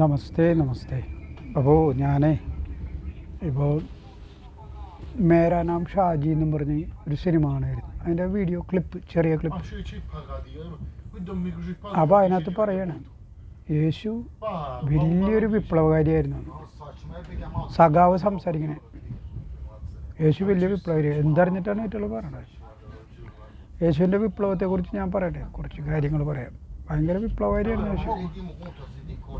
നമസ്തേ നമസ്തേ. അപ്പോൾ ഞാനേ ഇപ്പോൾ മേരാ നാം ഷാജി എന്നും പറഞ്ഞ് ഒരു സിനിമ കാണായിരുന്നു അതിന്റെ വീഡിയോ ക്ലിപ്പ് ചെറിയ ക്ലിപ്പ് അപ്പോൾ അതിനകത്ത് പറയാണ് യേശു വലിയൊരു വിപ്ലവകാരിയായിരുന്നു. സഖാവ് സംസാരിക്കണേ. യേശു വലിയ വിപ്ലവകാരി. എന്തറിഞ്ഞിട്ടാണ് ഏറ്റവും പറയണത്? യേശുവിന്റെ വിപ്ലവത്തെക്കുറിച്ച് ഞാൻ പറയട്ടെ കുറച്ച് കാര്യങ്ങൾ പറയാം. ഭയങ്കര വിപ്ലവകാരിയായിരുന്നു യേശു.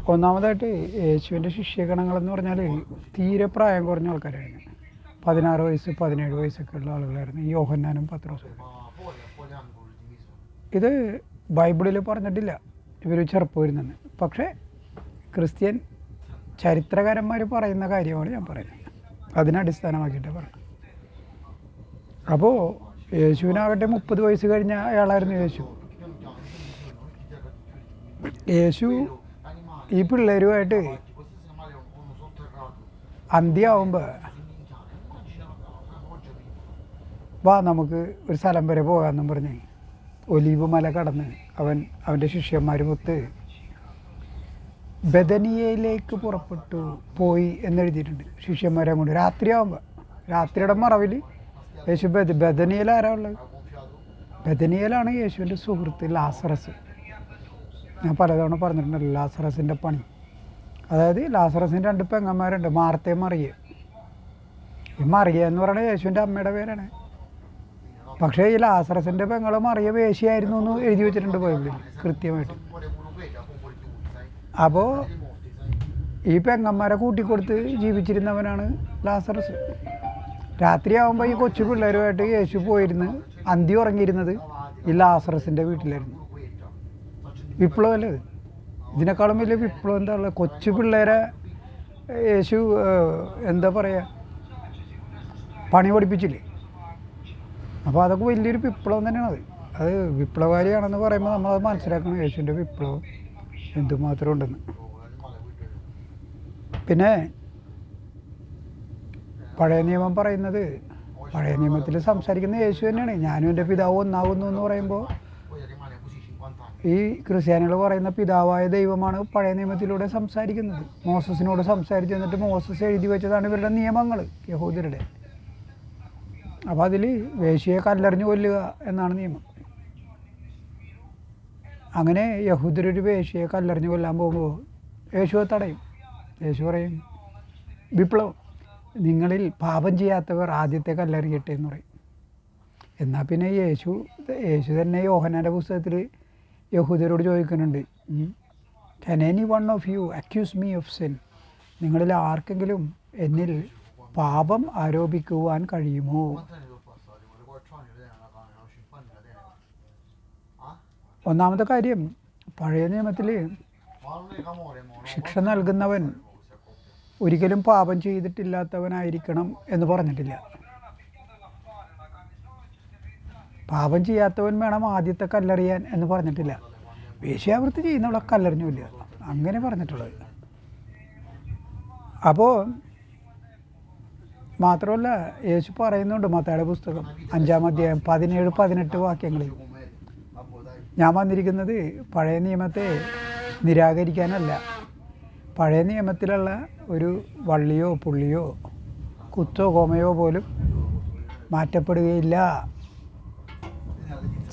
ഒന്നാമതായിട്ട് യേശുവിന്റെ ശിഷ്യഗണങ്ങളെന്ന് പറഞ്ഞാൽ തീരെ പ്രായം കുറഞ്ഞ ആൾക്കാരായിരുന്നു. പതിനാറ് വയസ്സ് പതിനേഴ് വയസ്സൊക്കെ ഉള്ള ആളുകളായിരുന്നു. ഈ യോഹന്നാനും പത്രോസും ഇത് ബൈബിളിൽ പറഞ്ഞിട്ടില്ല. ഇവർ ചെറുപ്പം ചെറുപ്പമായിരുന്നെന്ന് പക്ഷേ ക്രിസ്ത്യൻ ചരിത്രകാരന്മാർ പറയുന്ന കാര്യമാണ് ഞാൻ പറയുന്നത്. അതിനടിസ്ഥാനമാക്കിയിട്ട് പറയണം അപ്പോൾ യേശുവിനാകട്ടെ മുപ്പത് വയസ്സ് കഴിഞ്ഞ അയാളായിരുന്നു യേശു. യേശു ഈ പിള്ളേരുമായിട്ട് അന്ത്യമാവുമ്പോൾ വാ നമുക്ക് ഒരു സ്ഥലം വരെ പോകാമെന്നും പറഞ്ഞ് ഒലീവ് മല കടന്ന് അവൻ അവന്റെ ശിഷ്യന്മാരുമൊത്ത് ബദനിയയിലേക്ക് പുറപ്പെട്ടു പോയി എന്നെഴുതിയിട്ടുണ്ട്. ശിഷ്യന്മാരെ കൊണ്ട് രാത്രിയാവുമ്പോൾ രാത്രിയുടെ മറവിൽ യേശു ബദ ബദനിയയിൽ ആരാ ഉള്ളത്? ബദനിയയിലാണ് യേശുവിന്റെ സുഹൃത്ത് ലാസറസ്. ഞാൻ പലതവണ പറഞ്ഞിട്ടുണ്ടല്ലോ ലാസറസിന്റെ പണി. അതായത് ലാസറസിന്റെ രണ്ട് പെങ്ങന്മാരുണ്ട് മാർത്തേ മറിയ. ഈ മറിയ എന്ന് പറയുന്നത് യേശുവിന്റെ അമ്മയുടെ പേരാണ്. പക്ഷേ ഈ ലാസറസിന്റെ പെങ്ങളെ മറിയ വേശിയായിരുന്നു എന്ന് എഴുതി വെച്ചിട്ടുണ്ട് ബൈബിളിൽ കൃത്യമായിട്ട്. അപ്പോൾ ഈ പെങ്ങന്മാരെ കൂട്ടിക്കൊടുത്ത് ജീവിച്ചിരുന്നവനാണ് ലാസറസ്. രാത്രിയാവുമ്പോൾ ഈ കൊച്ചു പിള്ളേരുമായിട്ട് യേശു പോയിരുന്ന് അന്തി ഉറങ്ങിയിരുന്നത് ഈ ലാസറസിന്റെ വീട്ടിലായിരുന്നു. വിപ്ലവമല്ലേ ഇത്? ഇതിനേക്കാളും വലിയ വിപ്ലവം എന്താ ഉള്ളത് കൊച്ചു പിള്ളേരെ യേശു എന്താ പറയുക പണി പഠിപ്പിച്ചില്ലേ? അപ്പോൾ അതൊക്കെ വലിയൊരു വിപ്ലവം തന്നെയാണ് അത്. അത് വിപ്ലവകാരിയാണെന്ന് പറയുമ്പോൾ നമ്മളത് മനസ്സിലാക്കണം യേശുവിന്റെ വിപ്ലവം എന്തുമാത്രം ഉണ്ടെന്ന്. പിന്നെ പഴയ നിയമം പറയുന്നത് പഴയ നിയമത്തിൽ സംസാരിക്കുന്ന യേശു തന്നെയാണ്. ഞാനും എന്റെ പിതാവ് ഒന്നാകുന്നു എന്ന് പറയുമ്പോൾ ഈ ക്രിസ്ത്യാനികൾ പറയുന്ന പിതാവായ ദൈവമാണ് പഴയ നിയമത്തിലൂടെ സംസാരിക്കുന്നത്. മോസസിനോട് സംസാരിച്ച് എന്നിട്ട് മോസസ് എഴുതി വെച്ചതാണ് ഇവരുടെ നിയമങ്ങൾ യഹൂദരുടെ. അപ്പോൾ അതിൽ വേശ്യയെ കല്ലെറിഞ്ഞ് കൊല്ലുക എന്നാണ് നിയമം. അങ്ങനെ യഹൂദരൊരു വേശിയെ കല്ലെറിഞ്ഞ് കൊല്ലാൻ പോകുമ്പോൾ യേശുവെ തടയും. യേശു പറയും വിപ്ലവം നിങ്ങളിൽ പാപം ചെയ്യാത്തവർ ആദ്യത്തെ കല്ലെറിയട്ടെ എന്ന് പറയും. എന്നാൽ പിന്നെ യേശു യേശു തന്നെ യോഹനാന്റെ പുസ്തകത്തിൽ യഹൂദരോട് ചോദിക്കുന്നുണ്ട് can any one of you accuse me of sin നിങ്ങളിൽ ആർക്കെങ്കിലും എന്നിൽ പാപം ആരോപിക്കുവാൻ കഴിയുമോ? ഒന്നാമത്തെ കാര്യം പഴയ നിയമത്തിൽ ശിക്ഷ നൽകുന്നവൻ ഒരിക്കലും പാപം ചെയ്തിട്ടില്ലാത്തവനായിരിക്കണം എന്ന് പറഞ്ഞിട്ടില്ല. പാപം ചെയ്യാത്തവൻ വേണം ആദ്യത്തെ കല്ലെറിയാൻ എന്ന് പറഞ്ഞിട്ടില്ല. വേശ്യാവൃത്തി ചെയ്യുന്നവളെ കല്ലെറിഞ്ഞില്ല അങ്ങനെ പറഞ്ഞിട്ടുള്ളത്. അപ്പോൾ മാത്രമല്ല യേശു പറയുന്നുണ്ട് മത്തയുടെ പുസ്തകം അഞ്ചാം അധ്യായം പതിനേഴ് പതിനെട്ട് വാക്യങ്ങളിൽ. ഞാൻ വന്നിരിക്കുന്നത് പഴയ നിയമത്തെ നിരാകരിക്കാനല്ല. പഴയ നിയമത്തിലുള്ള ഒരു വള്ളിയോ പുള്ളിയോ കുത്തോ കോമയോ പോലും മാറ്റപ്പെടുകയില്ല.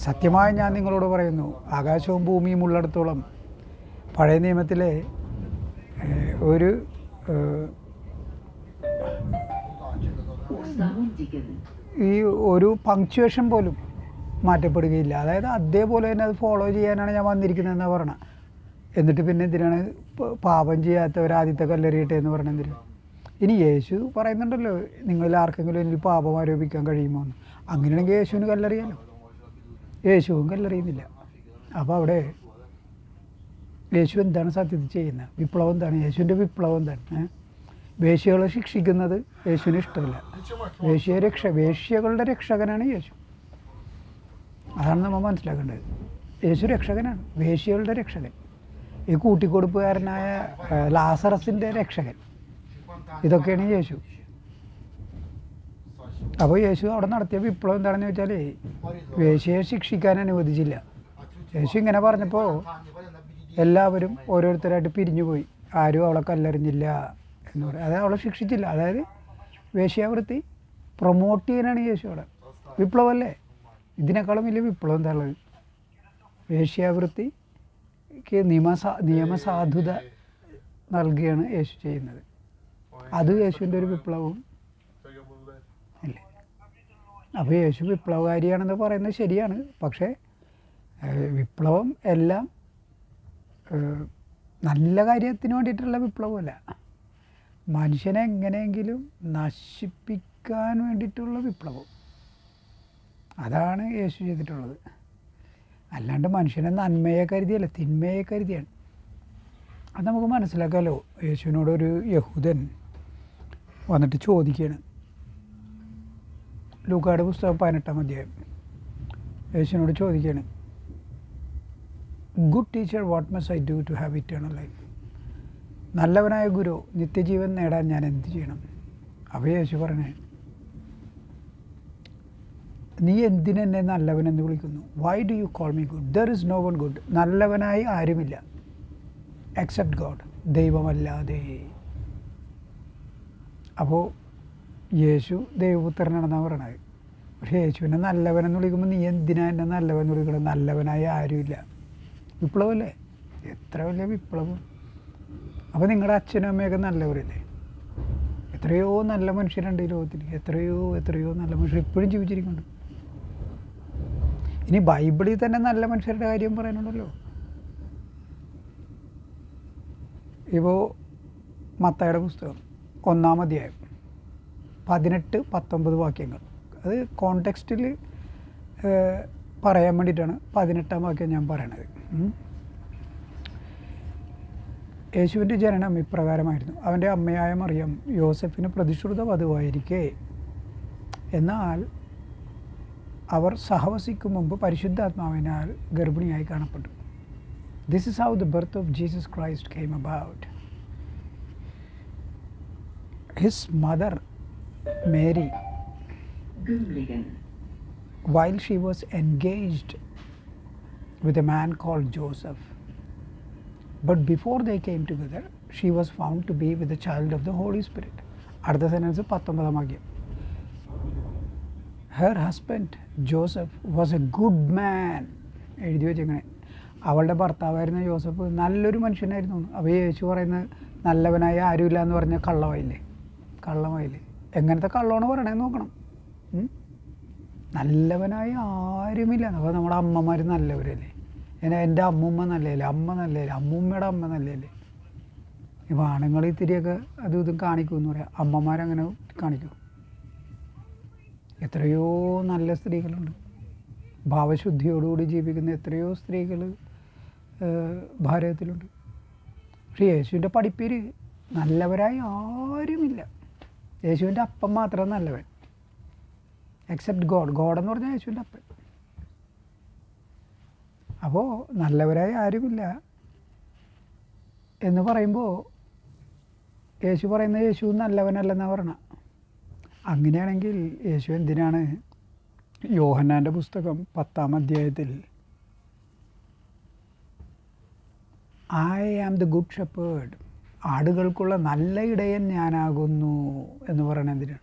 സത്യമായി ഞാൻ നിങ്ങളോട് പറയുന്നു ആകാശവും ഭൂമിയും ഉള്ളിടത്തോളം പഴയ നിയമത്തിലെ ഒരു ഈ ഒരു പങ്ക്ച്വേഷൻ പോലും മാറ്റപ്പെടുകയില്ല. അതായത് അതേപോലെ തന്നെ അത് ഫോളോ ചെയ്യാനാണ് ഞാൻ വന്നിരിക്കുന്നത് എന്ന് പറഞ്ഞത് എന്നിട്ട് പിന്നെ എന്തിനാണ് പാപം ചെയ്യാത്തവർ ആദ്യത്തെ കല്ലെറിയട്ടെ എന്ന് പറഞ്ഞ എന്തിനാ? ഇനി യേശു പറയുന്നുണ്ടല്ലോ നിങ്ങളിൽ ആർക്കെങ്കിലും എനിക്ക് പാപം ആരോപിക്കാൻ കഴിയുമോ എന്ന്. അങ്ങനെയാണെങ്കിൽ യേശുവിന് കല്ലെറിയാലോ? യേശുവും കല്ലെറിയുന്നില്ല. അപ്പോൾ അവിടെ യേശു എന്താണ് സത്യത്തിൽ ചെയ്യുന്നത്? വിപ്ലവം എന്താണ്? യേശുവിന്റെ വിപ്ലവം എന്താണ്? വേശ്യകളെ ശിക്ഷിക്കുന്നത് യേശുവിന് ഇഷ്ടമില്ല. വേശ്യ രക്ഷ വേശ്യകളുടെ രക്ഷകനാണ് യേശു. അതാണ് നമ്മൾ മനസ്സിലാക്കേണ്ടത്. യേശു രക്ഷകനാണ് വേശ്യകളുടെ രക്ഷകൻ. ഈ കൂട്ടിക്കൊടുപ്പുകാരനായ ലാസറസിന്റെ രക്ഷകൻ. ഇതൊക്കെയാണ് യേശു. അപ്പോൾ യേശു അവിടെ നടത്തിയ വിപ്ലവം എന്താണെന്ന് വെച്ചാൽ യേശുയെ ശിക്ഷിക്കാൻ അനുവദിച്ചില്ല. യേശു ഇങ്ങനെ പറഞ്ഞപ്പോൾ എല്ലാവരും ഓരോരുത്തരായിട്ട് പിരിഞ്ഞു പോയി. ആരും അവളെ കല്ലെറിഞ്ഞില്ല എന്ന് പറയും അതായത് അവളെ ശിക്ഷിച്ചില്ല. അതായത് വേശ്യാവൃത്തി പ്രൊമോട്ട് ചെയ്യാനാണ് യേശു അവിടെ. വിപ്ലവമല്ലേ ഇതിനേക്കാളും വലിയ വിപ്ലവം എന്താ ഉള്ളത് വേശ്യാവൃത്തിക്ക് നിയമസാ നിയമസാധുത നൽകുകയാണ് യേശു ചെയ്യുന്നത്. അത് യേശുവിന്റെ ഒരു വിപ്ലവവും അപ്പോൾ യേശു വിപ്ലവകാരിയാണെന്ന് പറയുന്നത് ശരിയാണ്. പക്ഷേ വിപ്ലവം എല്ലാം നല്ല കാര്യത്തിന് വേണ്ടിയിട്ടുള്ള വിപ്ലവമല്ല. മനുഷ്യനെ എങ്ങനെയെങ്കിലും നശിപ്പിക്കാൻ വേണ്ടിയിട്ടുള്ള വിപ്ലവം. അതാണ് യേശു ചെയ്തിട്ടുള്ളത്. അല്ലാണ്ട് മനുഷ്യനെ നന്മയെ കരുതിയല്ല തിന്മയെ കരുതിയാണ്. അത് നമുക്ക് മനസ്സിലാക്കാമല്ലോ യേശുവിനോടൊരു യഹൂദൻ വന്നിട്ട് ചോദിക്കുകയാണ്. ലൂക്കാട് പുസ്തകം പതിനെട്ടാം അധ്യായം. യേശുവിനോട് ചോദിക്കുകയാണ് good teacher what must I do to have eternal life നല്ലവനായ ഗുരു നിത്യജീവൻ നേടാൻ ഞാൻ എന്ത് ചെയ്യണം? അപ്പോൾ യേശു പറഞ്ഞേ നീ എന്തിനെന്നെ നല്ലവനെന്ന് വിളിക്കുന്നു? Why do you call me good there is no one good നല്ലവനായി ആരുമില്ല. എക്സെപ്റ്റ് ഗോഡ് ദൈവമല്ലാതെ. അപ്പോൾ യേശു ദൈവപുത്രനാണെന്നാണ് പറയണത്. പക്ഷേ യേശുവിനെ നല്ലവനെന്ന് വിളിക്കുമ്പോൾ നീ എന്തിനാ എന്നെ നല്ലവൻ എന്ന് വിളിക്കണം നല്ലവനായി ആരുമില്ല. വിപ്ലവമല്ലേ എത്ര വലിയ വിപ്ലവം. അപ്പോൾ നിങ്ങളുടെ അച്ഛനും അമ്മയൊക്കെ നല്ലവരല്ലേ? എത്രയോ നല്ല മനുഷ്യരുണ്ട് ഈ ലോകത്തിൽ. എത്രയോ എത്രയോ നല്ല മനുഷ്യർ ഇപ്പോഴും ജീവിച്ചിരിക്കുന്നുണ്ട്. ഇനി ബൈബിളിൽ തന്നെ നല്ല മനുഷ്യരുടെ കാര്യം പറയാനുണ്ടല്ലോ. ഇപ്പോൾ മത്തയുടെ പുസ്തകം ഒന്നാം അധ്യായം. പതിനെട്ട് പത്തൊമ്പത് വാക്യങ്ങൾ. അത് കോണ്ടെക്സ്റ്റിൽ പറയാൻ വേണ്ടിയിട്ടാണ് പതിനെട്ടാം വാക്യം ഞാൻ പറയണത്. യേശുവിന്റെ ജനനം ഇപ്രകാരമായിരുന്നു. അവന്റെ അമ്മയായ മറിയം യോസഫിന് പ്രതിശ്രുത വധുവായിരിക്കെ. എന്നാൽ അവർ സഹവസിക്കും മുമ്പ് പരിശുദ്ധാത്മാവിനാൽ ഗർഭിണിയായി കാണപ്പെട്ടു. This is how the birth of Jesus Christ came about his mother Mary. Gülligen. while she was engaged with a man called Joseph. But before they came together, she was found to be with the child of the Holy Spirit. അടുത്ത sentence പത്തൊമ്പതാം വാക്യം. Her husband Joseph was a good man എഴുതി വെച്ചെങ്ങനെ അവളുടെ ഭർത്താവായിരുന്ന Joseph നല്ലൊരു മനുഷ്യനായിരുന്നു. അപ്പോൾ യേശു പറയുന്നത് നല്ലവനായ ആരുമില്ല എന്ന് പറഞ്ഞ കള്ളമായില്ലേ കള്ളമായില്ലേ എങ്ങനത്തെ കള്ളമാണ് പറയണേ നോക്കണം. നല്ലവനായി ആരുമില്ല. അപ്പോൾ നമ്മുടെ അമ്മമാർ നല്ലവരല്ലേ? എന്റെ അമ്മൂമ്മ നല്ലതല്ലേ? അമ്മ നല്ലതല്ലേ? അമ്മൂമ്മയുടെ അമ്മ നല്ലതല്ലേ? ഇപ്പോൾ ആണുങ്ങൾ ഇത്തിരിയൊക്കെ അതും ഇതും കാണിക്കുമെന്ന് പറയാം. അമ്മമാരങ്ങനെ കാണിക്കും. എത്രയോ നല്ല സ്ത്രീകളുണ്ട്. ഭാവശുദ്ധിയോടുകൂടി ജീവിക്കുന്ന എത്രയോ സ്ത്രീകൾ ഭാരതത്തിലുണ്ട്. പക്ഷേ യേശുവിന്റെ പഠിപ്പേര് നല്ലവരായി ആരുമില്ല. യേശുവിന്റെ അപ്പം മാത്രം നല്ലവൻ. എക്സെപ്റ്റ് ഗോഡ് ഗോഡ് എന്ന് പറഞ്ഞാൽ യേശുവിന്റെ അപ്പൻ. അപ്പോൾ നല്ലവരായി ആരുമില്ല. എന്ന് പറയുമ്പോൾ യേശു പറയുന്ന യേശു നല്ലവനല്ലെന്നാണ് പറഞ്ഞ. അങ്ങനെയാണെങ്കിൽ യേശു എന്തിനാണ് യോഹന്നാന്റെ പുസ്തകം പത്താം അധ്യായത്തിൽ? I am the good shepherd ആടുകൾക്കുള്ള നല്ല ഇടയൻ ഞാനാകുന്നു എന്ന് പറയണത് എന്തിനാണ്?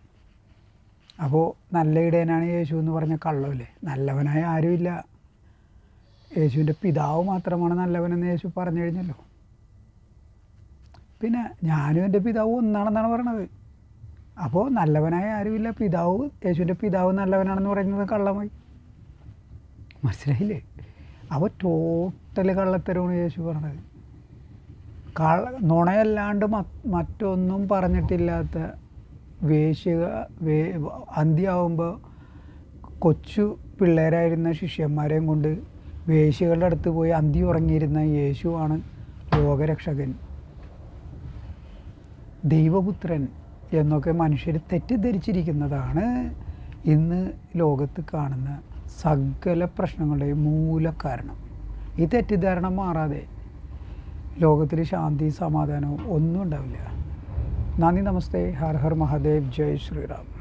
അപ്പോൾ നല്ല ഇടയനാണ് യേശു എന്ന് പറഞ്ഞ കള്ളമല്ലേ നല്ലവനായ ആരുമില്ല. യേശുവിന്റെ പിതാവ് മാത്രമാണ് നല്ലവനെന്ന് യേശു പറഞ്ഞു കഴിഞ്ഞല്ലോ. പിന്നെ ഞാനും എന്റെ പിതാവ് ഒന്നാണെന്നാണ് പറയണത്. അപ്പോൾ നല്ലവനായ ആരുമില്ല. പിതാവ് യേശുവിന്റെ പിതാവ് നല്ലവനാണെന്ന് പറയുന്നത് കള്ളമായി. മനസ്സിലായില്ലേ? അപ്പോൾ ടോട്ടൽ കള്ളത്തരമാണ് യേശു പറഞ്ഞത്. നുണയല്ലാണ്ട് മറ്റൊന്നും പറഞ്ഞിട്ടില്ലാത്ത വേശ്യ വേ അന്ത്യാവുമ്പോൾ കൊച്ചു പിള്ളേരായിരുന്ന ശിഷ്യന്മാരെയും കൊണ്ട് വേശ്യകളുടെ അടുത്ത് പോയി അന്തി ഉറങ്ങിയിരുന്ന യേശുവാണ് ലോകരക്ഷകൻ. ദൈവപുത്രൻ എന്നൊക്കെ മനുഷ്യർ തെറ്റിദ്ധരിച്ചിരിക്കുന്നതാണ് ഇന്ന് ലോകത്ത് കാണുന്ന സകല പ്രശ്നങ്ങളുടെയും മൂലകാരണം. ഈ തെറ്റിദ്ധാരണ മാറാതെ ലോകത്തിൽ ശാന്തി സമാധാനവും ഒന്നും ഉണ്ടാവില്ല. നന്ദി നമസ്തേ. ഹർ ഹർ മഹാദേവ്. ജയ് ശ്രീറാം.